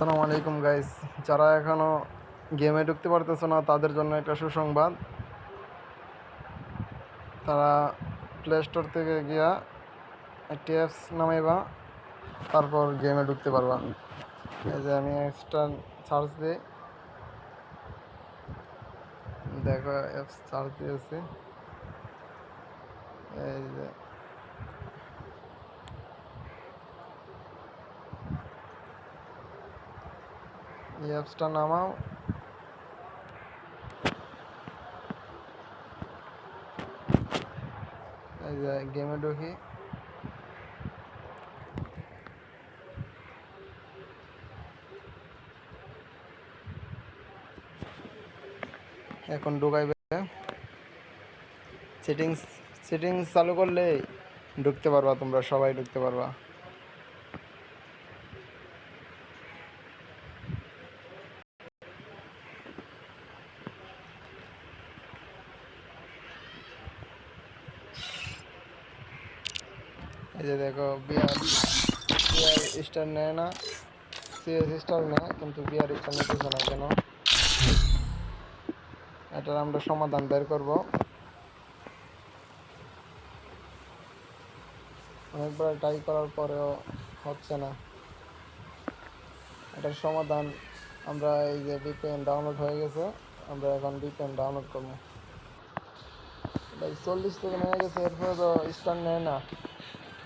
আসসালামু আলাইকুম গাইস যারা এখনও গেমে ঢুকতে পারতেছে না, তাদের জন্য একটা সুসংবাদ। তারা প্লে স্টোর থেকে গিয়া একটি অ্যাপস নামাইবা, তারপর গেমে ঢুকতে পারবা। এই যে আমি অ্যাপসটা সার্চ দিই। দেখো অ্যাপস সার্চ দিয়েছি। এই যে এই অ্যাপসটা নামাও। গেমে ঢুকি। এখন ঢুকাইবে সেটিংস সেটিংস চালু করলে ঢুকতে পারবা, তোমরা সবাই ঢুকতে পারবা। এই যে দেখো, বিয়ার বিয়ার স্টার নেয় না সিএস স্টার নেয়, কিন্তু বিয়ার স্টার নিতেছে না কেন? এটার আমরা সমাধান বের করব। অনেকবার ট্রাই করার পরেও হচ্ছে না। এটার সমাধান আমরা এই যে বিপিএন ডাউনলোড হয়ে গেছে, আমরা এখন বিপিএন ডাউনলোড করব। চল্লিশ থেকে নেমে গেছে, এরপরে তো স্টার নেয় না।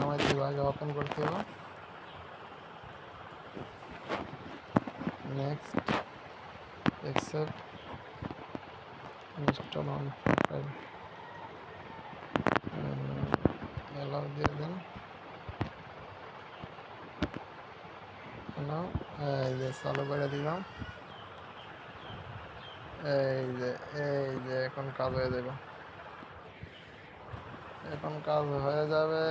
যে বিপিএন নামাই দিব আগে ওপেন করতে হবে next accept install on file allow দিয়ে দেন allow এই যে চালু করে দিলাম এই যে এই যে এখন কাজ হয়ে যাবে এখন কাজ হয়ে যাবে।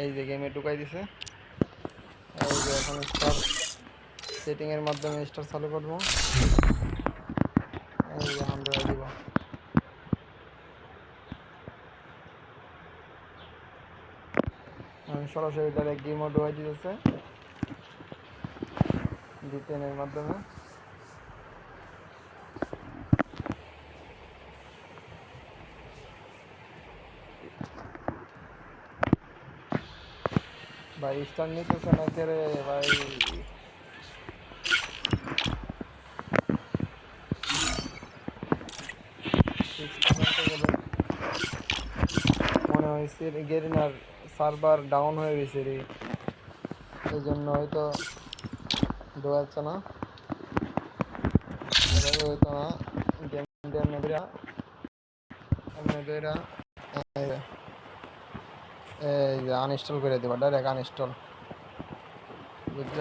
এই যে গেমে ঢুকাই দিছে। এই যে এখন স্টার সেটিং এর মাধ্যমে স্টার চালু করব এই যে এখন দেওয়া দিব আমি সরাসরি ডাইরেক্ট গেমও ঢুকাই দিতেছে। এর মাধ্যমে। ভাই স্টার নিতেছে না কে রে? ভাই। মনে হয়েছে গেরিনার সার্ভার ডাউন হয়ে গেছে রে। এই জন্য হয়তো ঢোকাচ্ছে না। হয়তো না। গেম আনইনস্টল করে দেবো ডাইরেক্ট আনইনস্টল বুঝছ?